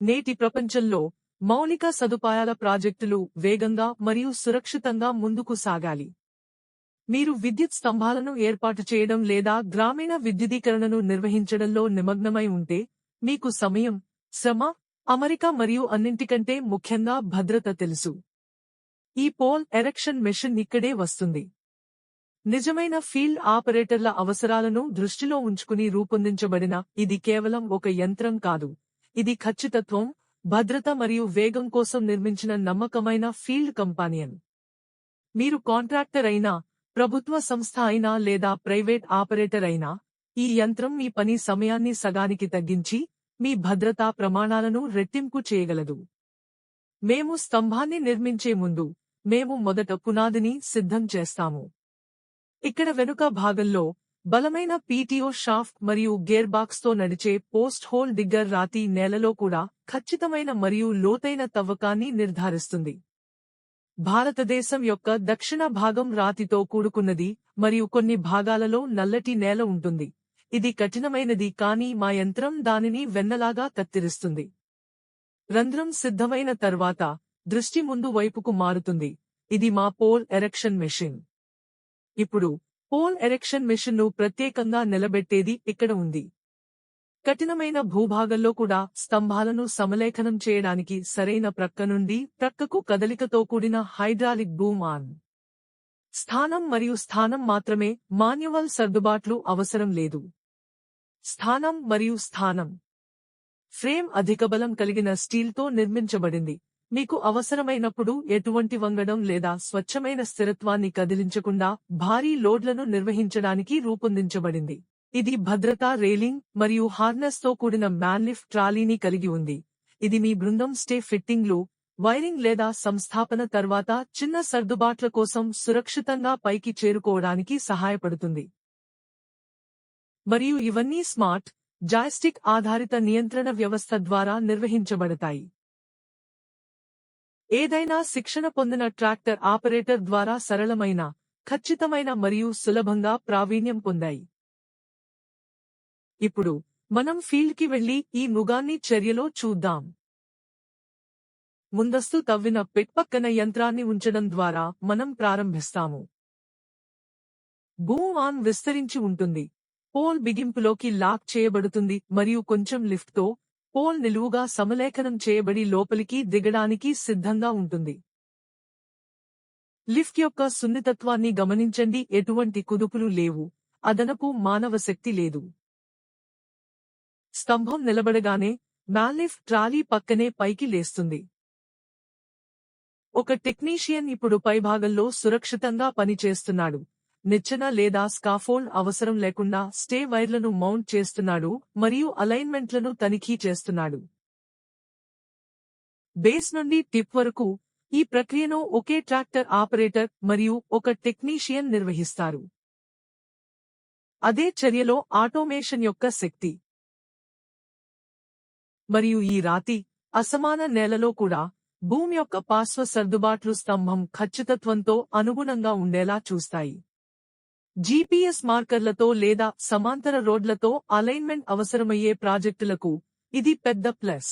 నేటి ప్రపంచంలో మౌలిక సదుపాయాల ప్రాజెక్టులు వేగంగా మరియు సురక్షితంగా ముందుకు సాగాలి. మీరు విద్యుత్ స్తంభాలను ఏర్పాటు చేయడం లేదా గ్రామీణ విద్యుదీకరణను నిర్వహించడంలో నిమగ్నమై ఉంటే మీకు సమయం శ్రమ అమరిక మరియు అన్నింటికంటే ముఖ్యంగా భద్రత తెలుసు. ఈ పోల్ ఎరెక్షన్ మెషిన్ ఇక్కడే వస్తుంది. నిజమైన ఫీల్డ్ ఆపరేటర్ల అవసరాలను దృష్టిలో ఉంచుకుని రూపొందించబడిన ఇది కేవలం ఒక యంత్రం కాదు. ఇది ఖచ్చితత్వం భద్రత మరియు వేగం కోసం నిర్మించిన నమ్మకమైన ఫీల్డ్ కంపానియన్. మీరు కాంట్రాక్టర్ అయినా ప్రభుత్వ సంస్థ అయినా లేదా ప్రైవేట్ ఆపరేటర్ అయినా ఈ యంత్రం మీ పని సమయాన్ని సగానికి తగ్గించి మీ భద్రతా ప్రమాణాలను రెట్టింపు చేయగలదు. మేము స్తంభాన్ని నిర్మించే ముందు మేము మొదట పునాదిని సిద్ధం చేస్తాము. ఇక్కడ వెనుక భాగంలో బలమైన పీటీఓ షాఫ్ట్ మరియు గేర్ బాక్స్తో నడిచే పోస్ట్ హోల్ డిగ్గర్ రాతి నేలలో కూడా ఖచ్చితమైన మరియు లోతైన తవ్వకాన్ని నిర్ధారిస్తుంది. భారతదేశం యొక్క దక్షిణ భాగం రాతితో కూడుకున్నది మరియు కొన్ని భాగాలలో నల్లటి నేల ఉంటుంది. ఇది కఠినమైనది కానీ మా యంత్రం దానిని వెన్నలాగా కత్తిరిస్తుంది. రంధ్రం సిద్ధమైన తర్వాత దృష్టి ముందు వైపుకు మారుతుంది. ఇది మా పోల్ ఎరెక్షన్ మెషిన్. ఇప్పుడు పోల్ ఎరెక్షన్ మిషన్ను ప్రత్యేకంగా నిలబెట్టేది ఇక్కడ ఉంది. కఠినమైన భూభాగంలో కూడా స్తంభాలను సమలేఖనం చేయడానికి సరైన ప్రక్క నుండి ప్రక్కకు కదలికతో కూడిన హైడ్రాలిక్ బూమ్ ఆన్. స్థానం మరియు స్థానం మాత్రమే మాన్యువల్ సర్దుబాట్లు అవసరం లేదు. స్థానం మరియు స్థానం. ఫ్రేమ్ అధిక బలం కలిగిన స్టీల్తో నిర్మించబడింది. మీకు అవసరమైనప్పుడు ఎటువంటి వంగడం లేదా స్వచ్ఛమైన స్థిరత్వాన్ని కదిలించకుండా భారీ లోడ్లను నిర్వహించడానికి రూపొందించబడింది. ఇది భద్రతా రేలింగ్ మరియు హార్నెస్తో కూడిన మ్యాన్లిఫ్ట్ ట్రాలీని కలిగి ఉంది. ఇది మీ బృందం స్టే ఫిట్టింగ్లు వైరింగ్ లేదా సంస్థాపన తర్వాత చిన్న సర్దుబాట్ల కోసం సురక్షితంగా పైకి చేరుకోవడానికి సహాయపడుతుంది. మరియు ఇవన్నీ స్మార్ట్ జాయ్స్టిక్ ఆధారిత నియంత్రణ వ్యవస్థ ద్వారా నిర్వహించబడతాయి. ఏదైనా శిక్షణ పొందిన ట్రాక్టర్ ఆపరేటర్ ద్వారా సరళమైన ఖచ్చితమైన మరియు సులభంగా ప్రావీణ్యం పొందాయి. ఇప్పుడు మనం ఫీల్డ్కి వెళ్ళి ఈ మృగాన్ని చర్యలో చూద్దాం. ముందస్తు తవ్విన పెట్పక్కన యంత్రాన్ని ఉంచడం ద్వారా మనం ప్రారంభిస్తాము. బూమ్ ఆన్ విస్తరించి ఉంటుంది. పోల్ బిగింపులోకి లాక్ చేయబడుతుంది మరియు కొంచెం లిఫ్ట్తో పోల్ నిలువుగా సమలేఖనం చేయబడి లోపలికి దిగడానికి సిద్ధంగా ఉంటుంది. లిఫ్ట్ యొక్క సున్నితత్వాన్ని గమనించండి ఎటువంటి కుదుపులు లేవు. అదనపు మానవ శక్తి లేదు. స్తంభం నిలబడగానే మ్యాలిఫ్ ట్రాలీ పక్కనే పైకి లేస్తుంది. ఒక టెక్నీషియన్ ఇప్పుడు పైభాగంలో సురక్షితంగా పనిచేస్తున్నాడు. నిచ్చెన లేదా స్కాఫోల్డ్ అవసరం లేకుండా స్టే వైర్లను మౌంట్ చేస్తున్నాడు మరియు అలైన్మెంట్లను తనిఖీ చేస్తున్నాడు. బేస్ నుండి టిప్ వరకు ఈ ప్రక్రియను ఒకే ట్రాక్టర్ ఆపరేటర్ మరియు ఒక టెక్నీషియన్ నిర్వహిస్తారు. అదే చర్యలో ఆటోమేషన్ యొక్క శక్తి. మరియు ఈ రాతి అసమాన నేలలో కూడా భూమి యొక్క పార్శ్వ సర్దుబాట్లు స్తంభం ఖచ్చితత్వంతో అనుగుణంగా ఉండేలా చూస్తాయి. జీపీఎస్ మార్కర్లతో లేదా సమాంతర రోడ్లతో అలైన్మెంట్ అవసరమయ్యే ప్రాజెక్టులకు ఇది పెద్ద ప్లస్.